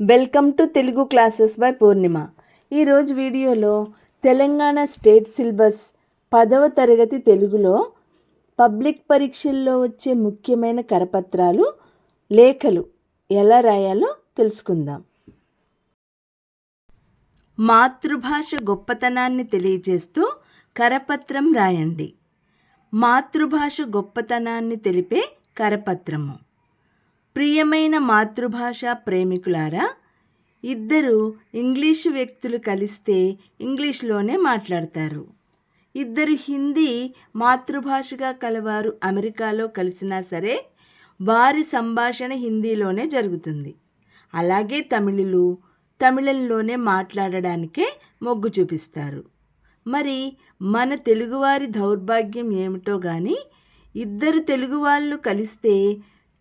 Welcome to Telugu classes by Purnima. ఈరోజు వీడియోలో Telangana state syllabus పదవ తరగతి తెలుగులో పబ్లిక్ పరీక్షల్లో వచ్చే ముఖ్యమైన కరపత్రాలు లేఖలు ఎలా రాయాలో తెలుసుకుందాం. మాతృభాష గొప్పతనాన్ని తెలియజేస్తూ కరపత్రం రాయండి. మాతృభాష గొప్పతనాన్ని తెలిపే కరపత్రము. ప్రియమైన మాతృభాష ప్రేమికులారా ఇద్దరు ఇంగ్లీషు వ్యక్తులు కలిస్తే ఇంగ్లీష్లోనే మాట్లాడతారు. ఇద్దరు హిందీ మాతృభాషగా కలవారు అమెరికాలో కలిసినా సరే వారి సంభాషణ హిందీలోనే జరుగుతుంది. అలాగే తమిళులు తమిళంలోనే మాట్లాడడానికే మొగ్గు చూపిస్తారు. మరి మన తెలుగువారి దౌర్భాగ్యం ఏమిటో కానీ ఇద్దరు తెలుగు వాళ్ళు కలిస్తే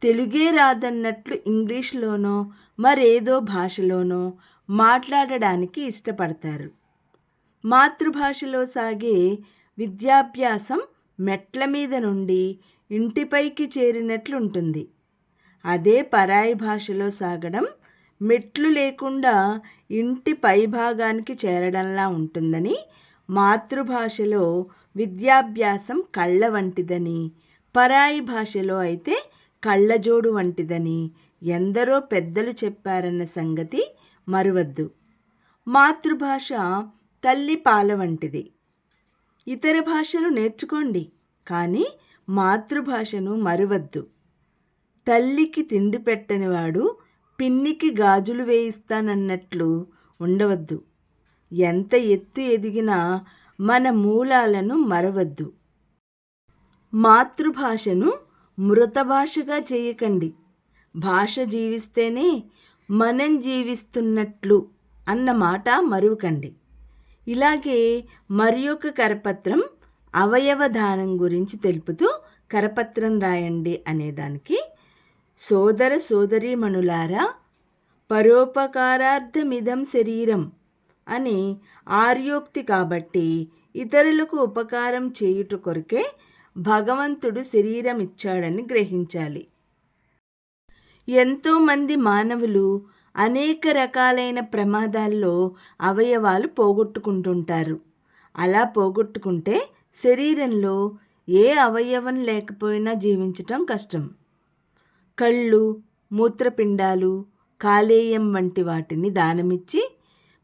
తెలుగే రాదన్నట్లు ఇంగ్లీష్లోనో మరేదో భాషలోనో మాట్లాడడానికి ఇష్టపడతారు. మాతృభాషలో సాగే విద్యాభ్యాసం మెట్ల మీద నుండి ఇంటిపైకి చేరినట్లుంటుంది. అదే పరాయి భాషలో సాగడం మెట్లు లేకుండా ఇంటి పైభాగానికి చేరడంలా ఉంటుందని మాతృభాషలో విద్యాభ్యాసం కళ్ళ వంటిదని పరాయి భాషలో అయితే కళ్ళజోడు వంటిదని ఎందరో పెద్దలు చెప్పారన్న సంగతి మరువద్దు. మాతృభాష తల్లి పాల వంటిది. ఇతర భాషలు నేర్చుకోండి కానీ మాతృభాషను మరువద్దు. తల్లికి తిండి పెట్టనివాడు పిన్నికి గాజులు వేయిస్తానన్నట్లు ఉండవద్దు. ఎంత ఎత్తు ఎదిగినా మన మూలాలను మరవద్దు. మాతృభాషను మృత భాషగా చేయకండి. భాష జీవిస్తేనే మనం జీవిస్తున్నట్లు అన్న మాట మరువకండి. ఇలాగే మరి ఒక కరపత్రం అవయవదానం గురించి తెలుపుతూ కరపత్రం రాయండి అనేదానికి సోదర సోదరీమణులారా పరోపకారార్థమిదం శరీరం అని ఆర్యోక్తి కాబట్టి ఇతరులకు ఉపకారం చేయుట కొరకే భగవంతుడు శరీరం ఇచ్చాడని గ్రహించాలి. ఎంతోమంది మానవులు అనేక రకాలైన ప్రమాదాల్లో అవయవాలు పోగొట్టుకుంటుంటారు. అలా పోగొట్టుకుంటే శరీరంలో ఏ అవయవం లేకపోయినా జీవించటం కష్టం. కళ్ళు మూత్రపిండాలు కాలేయం వంటి వాటిని దానమిచ్చి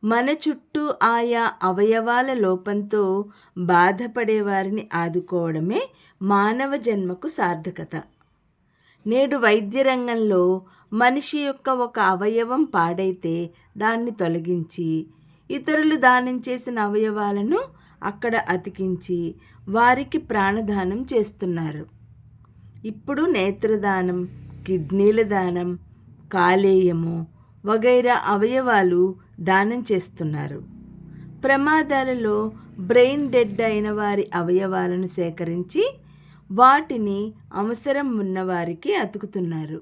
మన చుట్టూ ఆయా అవయవాల లోపంతో బాధపడే వారిని ఆదుకోవడమే మానవ జన్మకు సార్థకత. నేడు వైద్య రంగంలో మనిషి యొక్క ఒక అవయవం పాడైతే దాన్ని తొలగించి ఇతరులు దానం చేసిన అవయవాలను అక్కడ అతికించి వారికి ప్రాణదానం చేస్తున్నారు. ఇప్పుడు నేత్రదానం కిడ్నీల దానం కాలేయము వగైరా అవయవాలు దానం చేస్తున్నారు. ప్రమాదాలలో బ్రెయిన్ డెడ్ అయిన వారి అవయవాలను సేకరించి వాటిని అవసరం ఉన్నవారికి అతుకుతున్నారు.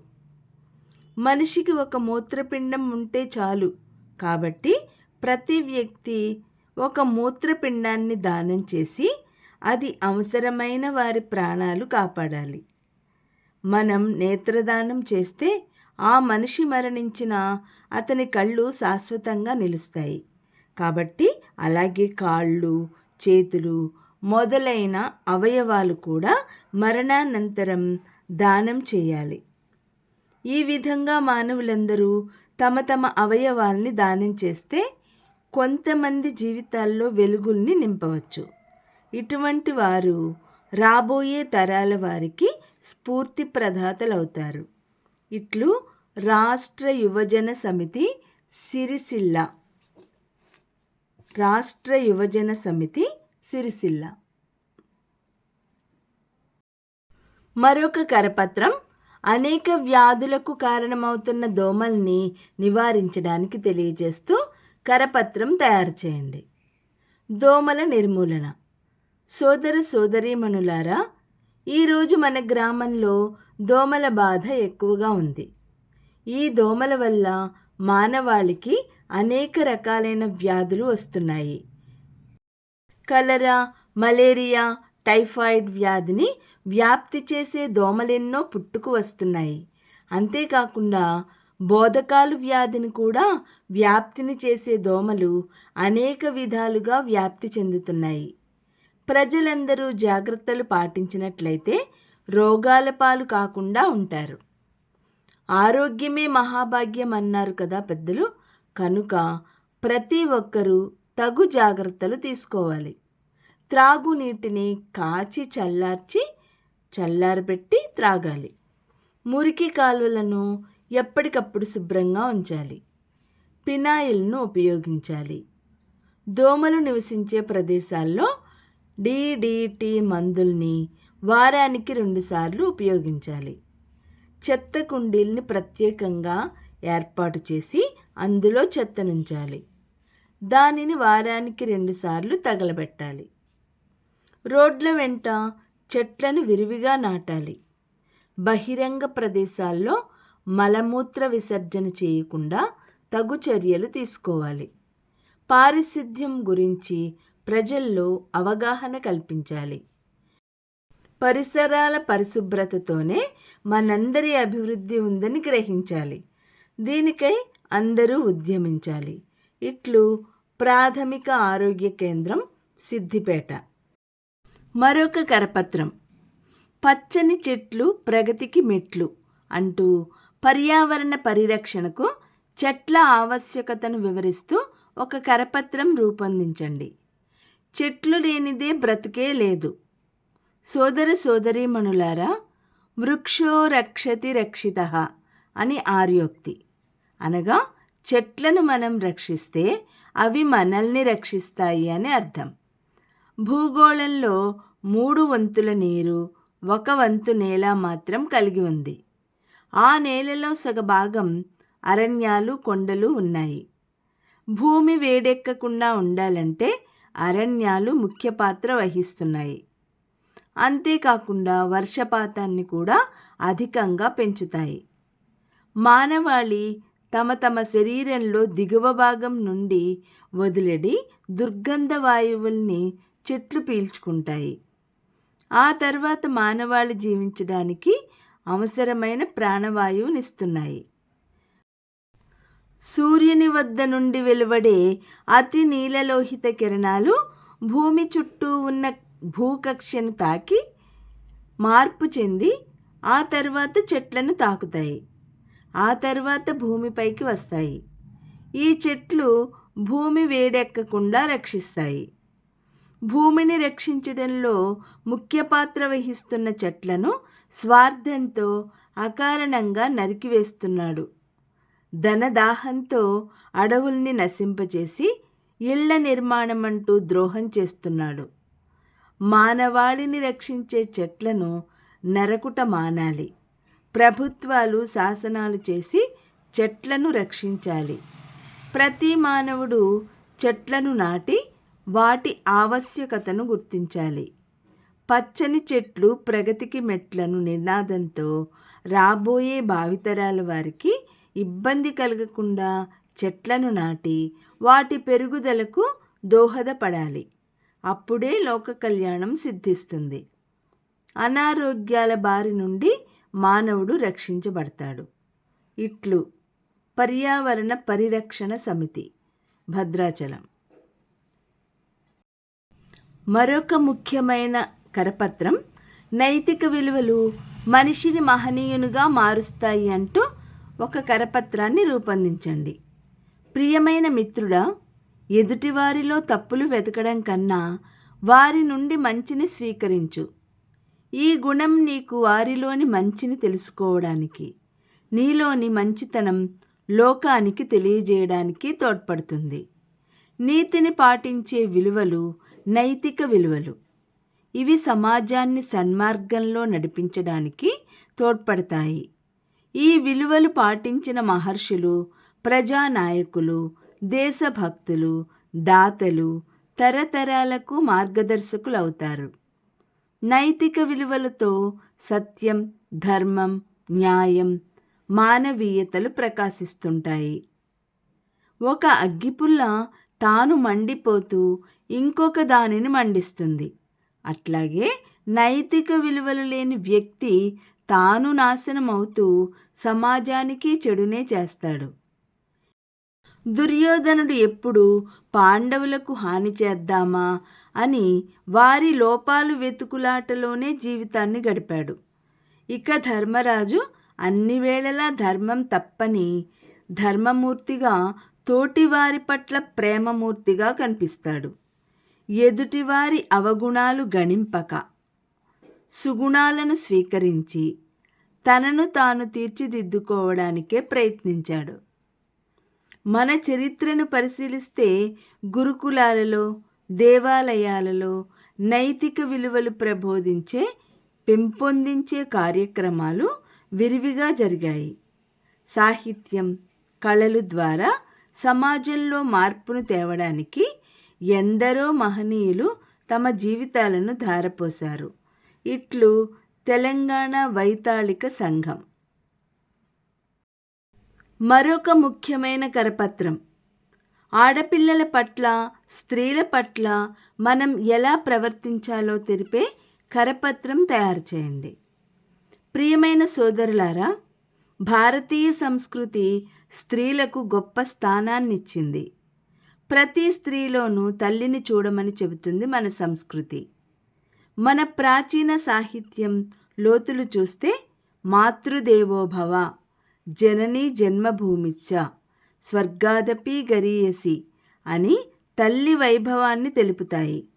మనిషికి ఒక మూత్రపిండం ఉంటే చాలు. కాబట్టి ప్రతి వ్యక్తి ఒక మూత్రపిండాన్ని దానం చేసి అది అవసరమైన వారి ప్రాణాలు కాపాడాలి. మనం నేత్రదానం చేస్తే ఆ మనిషి మరణించిన అతని కళ్ళు శాశ్వతంగా నిలుస్తాయి. కాబట్టి అలాగే కాళ్ళు చేతులు మొదలైన అవయవాలు కూడా మరణానంతరం దానం చేయాలి. ఈ విధంగా మానవులందరూ తమ తమ అవయవాల్ని దానం చేస్తే కొంతమంది జీవితాల్లో వెలుగుల్ని నింపవచ్చు. ఇటువంటి వారు రాబోయే తరాల వారికి స్ఫూర్తి ప్రదాతలవుతారు. ఇట్లు రాష్ట్ర యువజన సమితి సిరిసిల్ల. రాష్ట్ర యువజన సమితి సిరిసిల్ల. మరొక కరపత్రం అనేక వ్యాధులకు కారణమవుతున్న దోమల్ని నివారించడానికి తెలియజేస్తూ కరపత్రం తయారు చేయండి. దోమల నిర్మూలన. సోదర సోదరీమణులారా ఈరోజు మన గ్రామంలో దోమల బాధ ఎక్కువగా ఉంది. ఈ దోమల వల్ల మానవాళికి అనేక రకాలైన వ్యాధులు వస్తున్నాయి. కలరా మలేరియా టైఫాయిడ్ వ్యాధిని వ్యాప్తి చేసే దోమలెన్నో పుట్టుకు వస్తున్నాయి. అంతేకాకుండా బోధకాలు వ్యాధిని కూడా వ్యాప్తిని చేసే దోమలు అనేక విధాలుగా వ్యాప్తి చెందుతున్నాయి. ప్రజలందరూ జాగ్రత్తలు పాటించినట్లయితే రోగాల పాలు కాకుండా ఉంటారు. ఆరోగ్యమే మహాభాగ్యం అన్నారు కదా పెద్దలు. కనుక ప్రతి ఒక్కరూ తగు జాగ్రత్తలు తీసుకోవాలి. త్రాగునీటిని కాచి చల్లార్చి చల్లారబెట్టి త్రాగాలి. మురికి కాలువలను ఎప్పటికప్పుడు శుభ్రంగా ఉంచాలి. పినాయిల్ను ఉపయోగించాలి. దోమలు నివసించే ప్రదేశాల్లో డిడిటి మందుల్ని వారానికి రెండుసార్లు ఉపయోగించాలి. చెత్త కుండీల్ని ప్రత్యేకంగా ఏర్పాటు చేసి అందులో చెత్తనుంచాలి దానిని వారానికి రెండుసార్లు తగలబెట్టాలి. రోడ్ల వెంట చెట్లను విరివిగా నాటాలి. బహిరంగ ప్రదేశాల్లో మలమూత్ర విసర్జన చేయకుండా తగు చర్యలు తీసుకోవాలి. పారిశుద్ధ్యం గురించి ప్రజల్లో అవగాహన కల్పించాలి. పరిసరాల పరిశుభ్రతతోనే మనందరి అభివృద్ధి ఉందని గ్రహించాలి. దీనికై అందరూ ఉద్యమించాలి. ఇట్లు ప్రాథమిక ఆరోగ్య కేంద్రం సిద్దిపేట మరొక కరపత్రం. పచ్చని చెట్లు ప్రగతికి మెట్లు అంటూ పర్యావరణ పరిరక్షణకు చెట్ల ఆవశ్యకతను వివరిస్తూ ఒక కరపత్రం రూపొందించండి. చెట్లు లేనిదే బ్రతికే లేదు. సోదర సోదరీమణులారా వృక్షో రక్షతి రక్షిత అని ఆర్యోక్తి. అనగా చెట్లను మనం రక్షిస్తే అవి మనల్ని రక్షిస్తాయి అని అర్థం. భూగోళంలో మూడు వంతుల నీరు ఒక వంతు నేల మాత్రం కలిగి ఉంది. ఆ నేలలో సగభాగం అరణ్యాలు కొండలు ఉన్నాయి. భూమి వేడెక్కకుండా ఉండాలంటే అరణ్యాలు ముఖ్య పాత్ర వహిస్తున్నాయి. అంతేకాకుండా వర్షపాతాన్ని కూడా అధికంగా పెంచుతాయి. మానవాళి తమ తమ శరీరంలో దిగువ భాగం నుండి వదిలడి దుర్గంధ వాయువుల్ని చెట్లు పీల్చుకుంటాయి. ఆ తర్వాత మానవాళి జీవించడానికి అవసరమైన ప్రాణవాయువునిస్తున్నాయి సూర్యుని వద్ద నుండి వెలువడే అతి నీలలోహిత కిరణాలు భూమి చుట్టూ ఉన్న భూకక్షను తాకి మార్పు చెంది ఆ తర్వాత చెట్లను తాకుతాయి. ఆ తర్వాత భూమిపైకి వస్తాయి. ఈ చెట్లు భూమి వేడెక్కకుండా రక్షిస్తాయి. భూమిని రక్షించడంలో ముఖ్య పాత్ర వహిస్తున్న చెట్లను స్వార్థంతో అకారణంగా నరికివేస్తున్నాడు. ధనదాహంతో అడవుల్ని నశింపచేసి ఇళ్ళ నిర్మాణం అంటూ ద్రోహం చేస్తున్నాడు. మానవాళిని రక్షించే చెట్లను నరకుట మానాలి. ప్రభుత్వాలు శాసనాలు చేసి చెట్లను రక్షించాలి. ప్రతి మానవుడు చెట్లను నాటి వాటి ఆవశ్యకతను గుర్తించాలి. పచ్చని చెట్లు ప్రగతికి మెట్లను నినాదంతో రాబోయే భావితరాల వారికి ఇబ్బంది కలగకుండా చెట్లను నాటి వాటి పెరుగుదలకు దోహదపడాలి. అప్పుడే లోక కళ్యాణం సిద్ధిస్తుంది. అనారోగ్యాల బారి నుండి మానవుడు రక్షించబడతాడు. ఇట్లు పర్యావరణ పరిరక్షణ సమితి భద్రాచలం. మరొక ముఖ్యమైన కరపత్రం నైతిక విలువలు మనిషిని మహనీయునిగా మారుస్తాయి అంటూ ఒక కరపత్రాన్ని రూపొందించండి. ప్రియమైన మిత్రుడా ఎదుటివారిలో తప్పులు వెతకడం కన్నా వారి నుండి మంచిని స్వీకరించు. ఈ గుణం నీకు వారిలోని మంచిని తెలుసుకోవడానికి నీలోని మంచితనం లోకానికి తెలియజేయడానికి తోడ్పడుతుంది. నీతిని పాటించే విలువలు నైతిక విలువలు. ఇవి సమాజాన్ని సన్మార్గంలో నడిపించడానికి తోడ్పడతాయి. ఈ విలువలు పాటించిన మహర్షులు ప్రజానాయకులు దేశభక్తులు దాతలు తరతరాలకు మార్గదర్శకులు అవుతారు నైతిక విలువలతో సత్యం ధర్మం న్యాయం మానవీయతలు ప్రకాశిస్తుంటాయి. ఒక అగ్గిపుల్ల తాను మండిపోతూ ఇంకొక దానిని మండిస్తుంది. అట్లాగే నైతిక విలువలు లేని వ్యక్తి తాను నాశనం అవుతూ సమాజానికి చెడునే చేస్తాడు. దుర్యోధనుడు ఎప్పుడు పాండవులకు హాని చేద్దామా అని వారి లోపాలు వెతుకులాటలోనే జీవితాన్ని గడిపాడు. ఇక ధర్మరాజు అన్ని వేళలా ధర్మం తప్పని ధర్మమూర్తిగా తోటివారి పట్ల ప్రేమమూర్తిగా కనిపిస్తాడు. ఎదుటివారి అవగుణాలు గణింపక సుగుణాలను స్వీకరించి తనను తాను తీర్చిదిద్దుకోవడానికే ప్రయత్నించాడు. మన చరిత్రను పరిశీలిస్తే గురుకులాలలో దేవాలయాలలో నైతిక విలువలు ప్రబోధించే పెంపొందించే కార్యక్రమాలు విరివిగా జరిగాయి. సాహిత్యం కళలు ద్వారా సమాజంలో మార్పును తేవడానికి ఎందరో మహనీయులు తమ జీవితాలను ధారపోశారు. ఇట్లు తెలంగాణ వైతాళిక సంఘం. మరొక ముఖ్యమైన కరపత్రం. ఆడపిల్లల పట్ల స్త్రీల పట్ల మనం ఎలా ప్రవర్తించాలో తెలిపే కరపత్రం తయారు చేయండి. ప్రియమైన సోదరులారా భారతీయ సంస్కృతి స్త్రీలకు గొప్ప స్థానాన్నిచ్చింది. ప్రతి స్త్రీలోనూ తల్లిని చూడమని చెబుతుంది మన సంస్కృతి. మన ప్రాచీన సాహిత్యం లోతులు చూస్తే మాతృదేవోభవ జననీ జన్మభూమిచ్చ స్వర్గాదపి గరీయసి అని తల్లి వైభవాన్ని తెలుపుతాయి.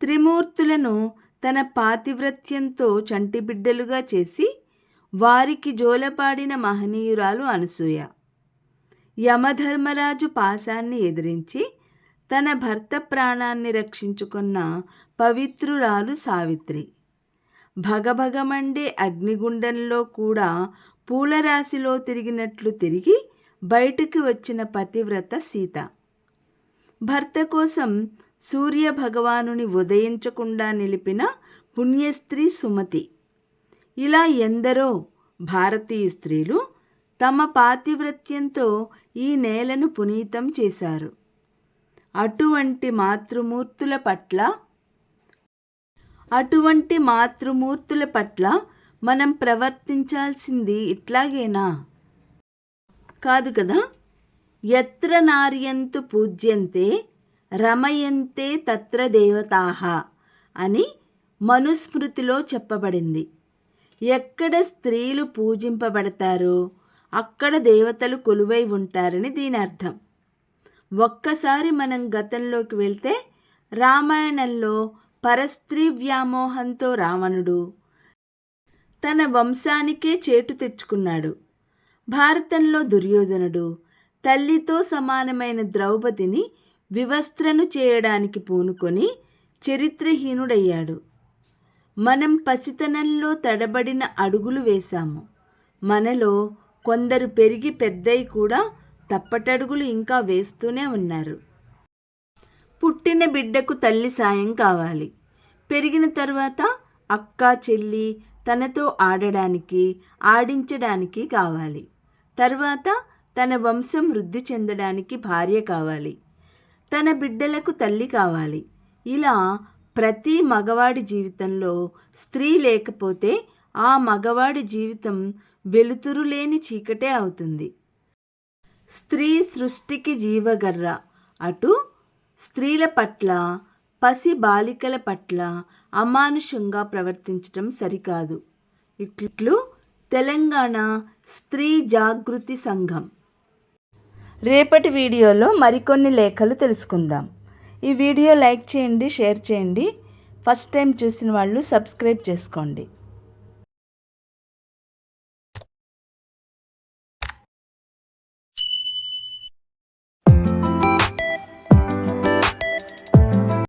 త్రిమూర్తులను తన పాతివ్రత్యంతో చంటిబిడ్డలుగా చేసి వారికి జోలపాడిన మహనీయురాలు అనసూయ. యమధర్మరాజు పాశాన్ని ఎదిరించి తన భర్త ప్రాణాన్ని రక్షించుకున్న పవిత్రురాలు సావిత్రి. భగభగమండే అగ్నిగుండంలో కూడా పూలరాశిలో తిరిగినట్లు తిరిగి బయటికి వచ్చిన పతివ్రత సీత. భర్త కోసం సూర్య భగవానుని ఉదయించకుండా నిలిపిన పుణ్యస్త్రీ సుమతి. ఇలా ఎందరో భారతీయ స్త్రీలు తమ పాతివ్రత్యంతో ఈ నేలను పునీతం చేశారు. అటువంటి మాతృమూర్తుల పట్ల అటువంటి మాతృమూర్తుల పట్ల మనం ప్రవర్తించాల్సింది ఇట్లాగేనా? కాదు కదా? ఎత్ర నార్యంతు పూజ్యంతే రమయంతే తత్ర దేవతాహ అని మనుస్మృతిలో చెప్పబడింది. ఎక్కడ స్త్రీలు పూజింపబడతారో అక్కడ దేవతలు కొలువై ఉంటారని దీని అర్థం. ఒక్కసారి మనం గతంలోకి వెళ్తే రామాయణంలో పరస్త్రీ వ్యామోహంతో రావణుడు తన వంశానికే చేటు తెచ్చుకున్నాడు. భారతంలో దుర్యోధనుడు తల్లితో సమానమైన ద్రౌపదిని వివస్త్రను చేయడానికి పూనుకొని చరిత్రహీనుడయ్యాడు. మనం పసితనంలో తడబడిన అడుగులు వేశాము. మనలో కొందరు పెరిగి పెద్దయి కూడా తప్పటడుగులు ఇంకా వేస్తూనే ఉన్నారు. పుట్టిన బిడ్డకు తల్లి సాయం కావాలి. పెరిగిన తర్వాత అక్క చెల్లి తనతో ఆడడానికి ఆడించడానికి కావాలి. తర్వాత తన వంశం వృద్ధి చెందడానికి భార్య కావాలి. తన బిడ్డలకు తల్లి కావాలి. ఇలా ప్రతి మగవాడి జీవితంలో స్త్రీ లేకపోతే ఆ మగవాడి జీవితం వెలుతురు లేని చీకటే అవుతుంది. స్త్రీ సృష్టికి జీవగర్ర. అటు స్త్రీల పట్ల పసి బాలికల పట్ల అమానుషంగా ప్రవర్తించటం సరికాదు. ఇట్లు తెలంగాణ స్త్రీ జాగృతి సంఘం. రేపటి వీడియోలో మరికొన్ని లేఖలు తెలుసుకుందాం. ఈ వీడియో లైక్ చేయండి షేర్ చేయండి. ఫస్ట్ టైం చూసిన వాళ్ళు సబ్స్క్రైబ్ చేసుకోండి.